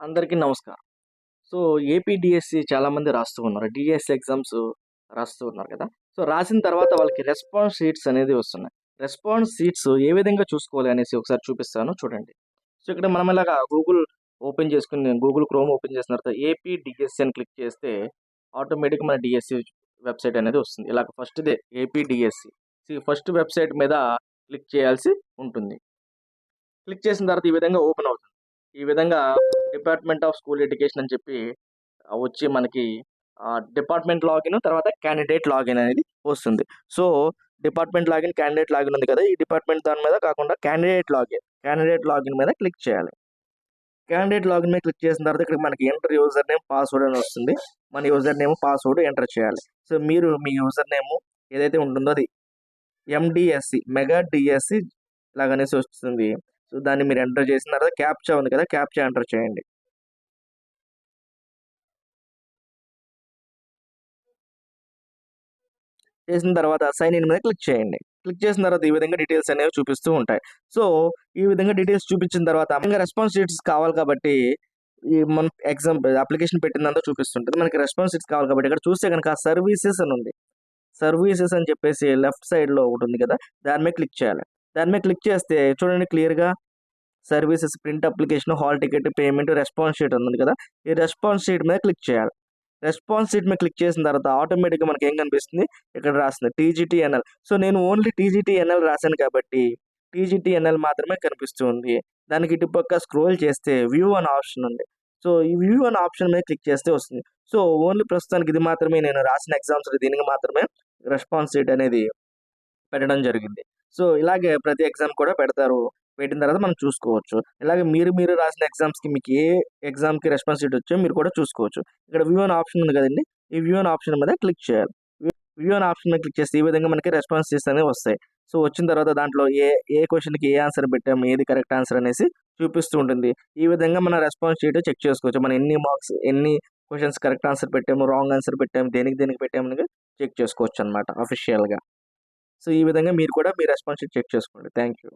అందరికీ నమస్కారం. సో, ఏపీడీఎస్సి చాలామంది రాస్తూ ఉన్నారు. డిఎస్సి ఎగ్జామ్స్ రాస్తూ ఉన్నారు కదా! సో, రాసిన తర్వాత వాళ్ళకి రెస్పాన్స్ షీట్స్ అనేది వస్తున్నాయి. రెస్పాన్స్ షీట్స్ ఏ విధంగా చూసుకోవాలి అనేసి ఒకసారి చూపిస్తాను చూడండి. సో, ఇక్కడ మనం ఇలాగా గూగుల్ ఓపెన్ చేసుకుని గూగుల్ క్రోమ్ ఓపెన్ చేసిన తర్వాత ఏపీడీఎస్సీ అని క్లిక్ చేస్తే ఆటోమేటిక్‌గా మన డిఎస్సి వెబ్‌సైట్ అనేది వస్తుంది. ఇలాగ ఫస్ట్‌దే ఏపీ డీఎస్సీ. ఫస్ట్ వెబ్‌సైట్ మీద క్లిక్ చేయాల్సి ఉంటుంది. క్లిక్ చేసిన తర్వాత ఈ విధంగా ఓపెన్ అవుతుంది. ఈ విధంగా డిపార్ట్మెంట్ ఆఫ్ స్కూల్ ఎడ్యుకేషన్ అని చెప్పి వచ్చి మనకి డిపార్ట్మెంట్ లాగిన్ తర్వాత క్యాండిడేట్ లాగిన్ అనేది వస్తుంది. So, department login, candidate login ఉంది కదా! ఈ డిపార్ట్మెంట్ దాని మీద కాకుండా క్యాండిడేట్ లాగిన్, క్యాండిడేట్ లాగిన్ మీద క్లిక్ చేయాలి. క్యాండిడేట్ లాగిన్ మీద క్లిక్ చేసిన తర్వాత ఇక్కడ మనకి ఎంటర్ యూజర్ నేమ్, పాస్వర్డ్ అని వస్తుంది. మన యూజర్ నేమ్, పాస్వర్డ్ ఎంటర్ చేయాలి. సో, మీరు మీ యూజర్ నేమ్ ఏదైతే ఉంటుందో అది ఎండిఎస్సి మెగా డీఎస్సీ అనేసి వస్తుంది. సో, దాన్ని మీరు ఎంటర్ చేసిన తర్వాత క్యాప్చా ఉంది కదా! క్యాప్చా ఎంటర్ చేయండి. చేసిన తర్వాత సైన్ ఇన్ మీద క్లిక్ చేయండి. క్లిక్ చేసిన తర్వాత ఈ విధంగా డీటెయిల్స్ అనేవి చూపిస్తూ ఉంటాయి. సో, ఈ విధంగా డీటెయిల్స్ చూపించిన తర్వాత ఇంకా రెస్పాన్స్ షీట్స్ కావాలి కాబట్టి ఈ మన ఎగ్జామ్ అప్లికేషన్ పెట్టిందంతా చూపిస్తుంటుంది మనకి రెస్పాన్స్ షీట్స్ కావాలి కాబట్టి ఇక్కడ చూస్తే గనుక సర్వీసెస్ అని ఉంది. సర్వీసెస్ అని చెప్పేసి లెఫ్ట్ సైడ్‌లో ఒకటి ఉంది కదా! దాని మీద క్లిక్ చేయాలి. దాని మీద క్లిక్ చేస్తే చూడండి క్లియర్‌గా services, print application, hall ticket, payment, response sheet ఉంది కదా! ఈ రెస్పాన్స్ షీట్ మీద క్లిక్ చేయాలి. రెస్పాన్స్ సీట్ మీద క్లిక్ చేసిన తర్వాత ఆటోమేటిక్‌గా మనకి ఏం కనిపిస్తుంది? ఇక్కడ రాస్తుంది టీజీటీఎన్ఎల్. సో, నేను ఓన్లీ టీజీటీఎన్ఎల్ రాసాను కాబట్టి టీజీటీఎన్ఎల్ మాత్రమే కనిపిస్తుంది. దానికి ఇటుపక్క స్క్రోల్ చేస్తే వ్యూ అనే ఆప్షన్ ఉంది. సో, ఈ వ్యూ అనే ఆప్షన్ మీద క్లిక్ చేస్తే వస్తుంది. సో, ఓన్లీ ప్రస్తుతానికి ఇది మాత్రమే నేను రాసిన ఎగ్జామ్స్‌లో దీనికి మాత్రమే రెస్పాన్స్ సీట్ అనేది పెట్టడం జరిగింది. సో, ఇలాగే ప్రతి ఎగ్జామ్ కూడా పెడతారు. పెట్టిన తర్వాత మనం చూసుకోవచ్చు. ఇలాగే మీరు మీరు రాసిన ఎగ్జామ్స్‌కి మీకు ఏ ఎగ్జామ్‌కి రెస్పాన్స్ వచ్చో మీరు కూడా చూసుకోవచ్చు. ఇక్కడ వ్యూ అనే ఆప్షన్ ఉంది కదండి ఈ వ్యూ అనే ఆప్షన్ మీద క్లిక్ చేయాలి. వ్యూ అనే ఆప్షన్ మీద క్లిక్ చేస్తే ఈ విధంగా మనకి రెస్పాన్స్ అనేవి వస్తాయి. సో, వచ్చిన తర్వాత దాంట్లో ఏ ఏ క్వశ్చన్కి ఏ ఆన్సర్ పెట్టాము, ఏది కరెక్ట్ ఆన్సర్ అనేసి చూపిస్తూ ఉంటుంది. ఈ విధంగా మన రెస్పాన్స్ షీట్ చెక్ చేసుకోవచ్చు. మనం ఎన్ని మార్క్స్ ఎన్ని క్వశ్చన్స్ కరెక్ట్ ఆన్సర్ పెట్టాము, రాంగ్ ఆన్సర్ పెట్టాము, దేనికి దేనికి పెట్టాము అనేది చెక్ చేసుకోవచ్చనమాట అఫీషియల్‌గా. సో, ఈ విధంగా మీరు కూడా మీ రెస్పాన్స్ చెక్ చేసుకోండి. Thank you.